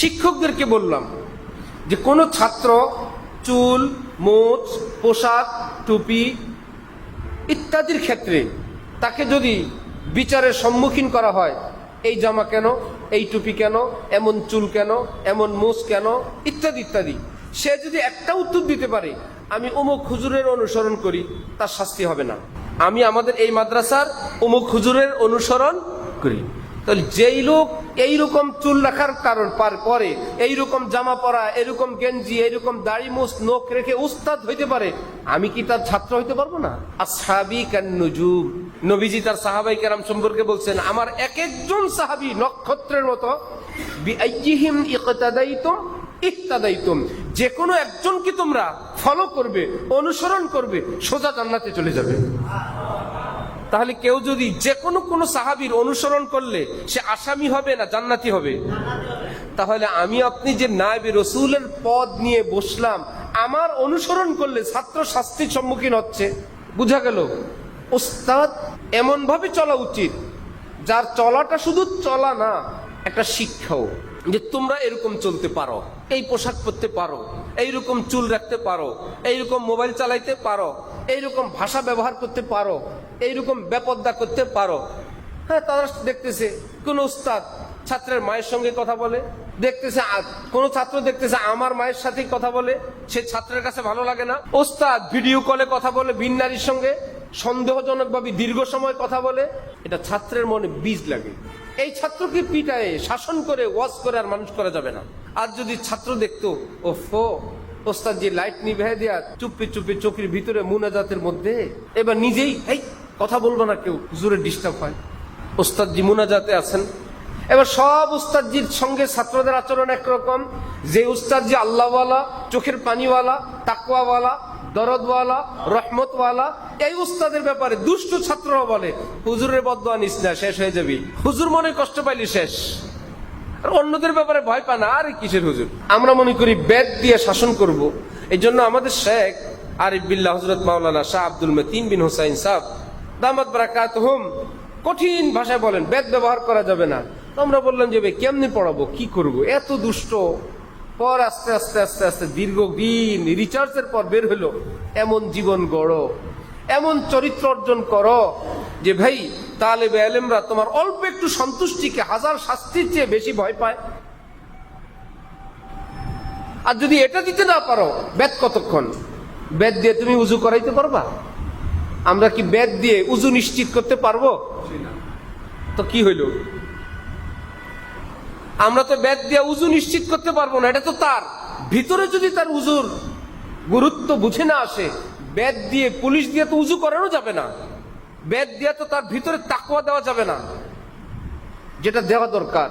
শিক্ষকদেরকে বললাম যে কোনো ছাত্র, চুল, মোচ, পোশাক, টুপি ইত্যাদির ক্ষেত্রে তাকে যদি বিচারের সম্মুখীন করা হয়, এই জামা কেন, এই টুপি কেন, এমন চুল কেন, এমন মোষ কেন, ইত্যাদি ইত্যাদি, সে যদি একটা উত্তর দিতে পারে, আমি অমুক হুজুরের অনুসরণ করি, তার শাস্তি হবে না। আমি আমাদের এই মাদ্রাসার অমুক হুজুরের অনুসরণ করি। তাহলে যেই লোক এইরকম চুল রাখার কারণ পার পরে, এইরকম জামা পরা, এরকম গেঞ্জি, এইরকম দাড়ি মুস নখ রেখে উস্তাদ হইতে পারে, আমি কি তার ছাত্র হইতে পারব না? আসহাবি কান্নুজুম নবীজি তার সাহাবাই কেরাম সম্পর্কে বলছেন, আমার এক একজন সাহাবি নক্ষত্রের মতো যে কোনো একজনকে তোমরা ফলো করবে, অনুসরণ করবে, সোজা জান্নাতে চলে যাবে। তাহলে কেউ যদি যে কোনো কোনো সাহাবির অনুসরণ করলে সে আসামি হবে না জান্নাতি হবে? তাহলে আমি আপনি যে নায়বে রসুলের পদ নিয়ে বসলাম, আমার অনুসরণ করলে ছাত্র শাস্তির সম্মুখীন হচ্ছে? বুঝা গেল? ওস্তাদ এমন ভাবে চলা উচিত, যার চলাটা শুধু চলা না, একটা শিক্ষাও। যে তোমরা এরকম চলতে পারো, এই পোশাক পরতে পারো, এইরকম চুল রাখতে পারো, এইরকম মোবাইল চালাইতে পারো, এইরকম ভাষা ব্যবহার করতে পারো, এইরকম বেপদ্দা করতে পারো। হ্যাঁ তারা দেখতেছে, কোন উস্তাদ ছাত্রের মায়ের সঙ্গে কথা বলে, দেখতেছে কোন ছাত্র দেখতেছে আমার মায়ের সাথে কথা বলে, সে ছাত্রের কাছে ভালো লাগে না। ওস্তাদ ভিডিও কলে কথা বলে ভিন নারীর সঙ্গে সন্দেহজনক ভাবে দীর্ঘ সময় কথা বলে, এটা ছাত্রের মনে বীজ লাগে। এই ছাত্রকে পিটায়ে, শাসন করে, ওয়াজ করে আর মানুষ করা যাবে না। আর যদি ছাত্র দেখতো ও ফো ওস্তাদ যে লাইট নিভে দেয়া, চুপি চুপি চোখের ভিতরে মুনাজাতের মধ্যে, এবার নিজেই এই কথা বলব না কেউ জোরে ডিস্টার্ব হয়। ওস্তাদ জি মুনাজাতে আছেন। এবার সব উস্তাদজির সঙ্গে ছাত্রদের আচরণ একরকম। যে উস্তাদজি আল্লাহওয়ালা, চোখের পানিওয়ালা, তাকওয়াওয়ালা দরদওয়ালা, রহমতওয়ালা, এই উস্তাদের ব্যাপারে দুষ্ট ছাত্ররা বলে, হুজুরের বদয়া নিস না, শেষ হয়ে যাবি। হুজুর মনে কষ্ট পাইলি শেষ। আর অন্যদের ব্যাপারে ভয় পায় না, আরে কিসের হুজুর? আমরা মনে করি বেদ দিয়ে শাসন করব। এই জন্য আমাদের শেখ আরিফ বিল্লাহ হজরত মাওলানা শাহ আব্দুল মতিন বিন হোসাইন সাহ দামাত বারাকাত হুম কঠিন ভাষায় বলেন, বেদ ব্যবহার করা যাবে না। আমরা বললাম যে কেমনি পড়াবো? কি করব? এত দুষ্ট। পর আস্তে আস্তে আস্তে আস্তে দীর্ঘদিন রিচার্জের পর বের হলো এমন জীবন গড়ো এমন চরিত্র অর্জন করো যে ভাই তাহলে আলেমরা তোমার অল্প একটু সন্তুষ্টিকে হাজার শাস্তির চেয়ে বেশি ভয় পায়। আর যদি এটা দিতে না পারো বেদ কতক্ষণ? বেদ দিয়ে তুমি উজু করাইতে পারবা? আমরা কি বেদ দিয়ে উজু নিশ্চিত করতে পারব? তো কি হইল? আমরা তো বেদ দিয়ে উজু নিশ্চিত করতে পারব না, এটা তো তার। ভিতরে যদি তার উজুর গুরুত্ব বুঝে না আসে, বেদ দিয়ে, পুলিশ দিয়ে তো উজু করানো যাবে না। বেদ দিয়ে তো তার ভিতরে তাকুয়া দেওয়া যাবে না, যেটা দেওয়া দরকার।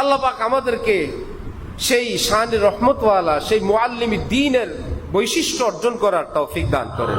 আল্লাহ পাক আমাদেরকে সেই শান রহমতওয়ালা, সেই মোয়াল্লিমি দিনের বৈশিষ্ট্য অর্জন করার তৌফিক দান করেন।